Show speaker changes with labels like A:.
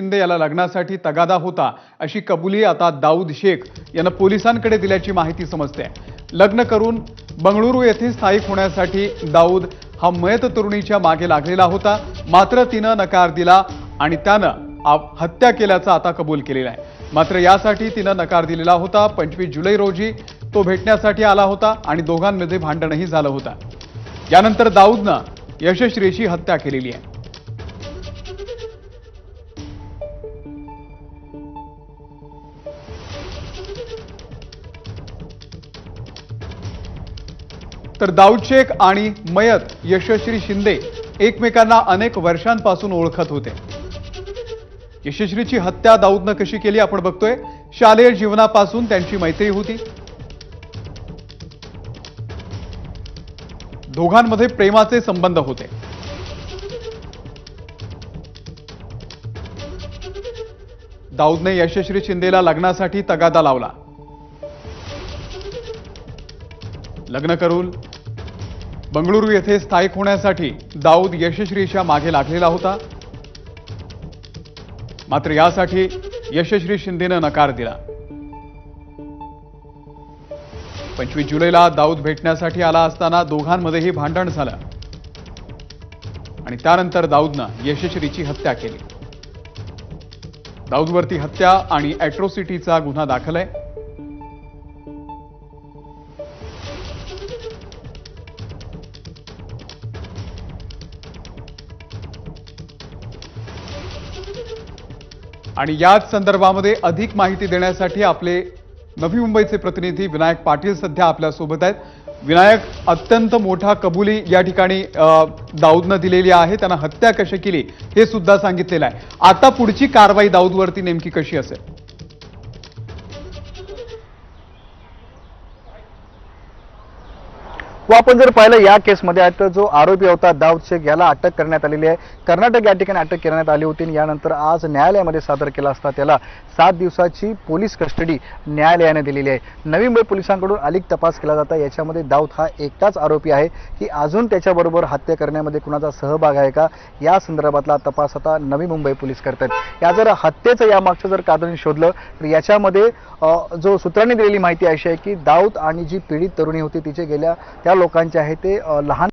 A: शिंदे याला लग्नासाठी तगादा होता अशी कबुली आता दाऊद शेख यानं पोलिसांकडे दिल्याची माहिती समजते. लग्न करून बंगळुरू येथे स्थायिक होण्यासाठी दाऊद हा मयत तरुणीच्या मागे लागलेला होता. मात्र तिनं नकार दिला आणि त्यानं हत्या केल्याचा आता कबूल केलेला आहे. मात्र यासाठी तिनं नकार दिलेला होता. पंचवीस जुलै रोजी तो भेटण्यासाठी आला होता आणि दोघांमध्ये भांडणही झालं होतं. यानंतर दाऊदनं यशश्रीची हत्या केलेली आहे. तर दाऊद आणि मयत यशस्वी शिंदे एकमेकांना अनेक वर्षांपासून ओळखत होते. यशस्वीची हत्या दाऊदनं कशी केली आपण बघतोय. शालेय जीवनापासून त्यांची मैत्री होती. दोघांमध्ये प्रेमाचे संबंध होते. दाऊदने यशस्वी शिंदेला लग्नासाठी तगादा लावला. लग्न करून बंगळुरू येथे स्थायिक होण्यासाठी दाऊद यशश्रीच्या मागे लागलेला होता. मात्र यासाठी यशश्री शिंदेनं नकार दिला. पंचवीस जुलैला दाऊद भेटण्यासाठी आला असताना दोघांमध्येही भांडण झालं. आणि त्यानंतर दाऊदनं यशश्रीची हत्या केली. दाऊदवरती हत्या आणि अॅट्रोसिटीचा गुन्हा दाखल आहे. आणि याच संदर्भामध्ये अधिक माहिती देण्यासाठी आपले नवी मुंबईचे प्रतिनिधी विनायक पाटील सध्या आपल्यासोबत आहेत. विनायक अत्यंत मोठा कबुली या ठिकाणी दाऊदनं दिलेली आहे. त्यांना हत्या कशी केली हे सुद्धा सांगितलेलं आहे. आता पुढची कारवाई दाऊदवरती नेमकी कशी असेल?
B: व आपण जर पाहिलं या केसमध्ये आहे तर जो आरोपी होता दाऊद शेख याला अटक करण्यात आलेली आहे. कर्नाटक या ठिकाणी अटक करण्यात आली होती आणि यानंतर आज न्यायालयामध्ये सादर केला असता त्याला सात दिवसाची पोलीस कस्टडी न्यायालयाने दिलेली आहे. नवी मुंबई पोलिसांकडून अधिक तपास केला जाता याच्यामध्ये दाऊद हा एकटाच आरोपी आहे की अजून त्याच्याबरोबर हत्या करण्यामध्ये कुणाचा सहभाग आहे का? या संदर्भातला तपास आता नवी मुंबई पोलीस करतात या जर हत्येचं यामागचं जर कारण शोधलं तर याच्यामध्ये जो सूत्रांनी दिलेली माहिती अशी आहे की दाऊद आणि जी पीडित तरुणी होती तिचे गेल्या त्या लोकांचे आहे ते लहान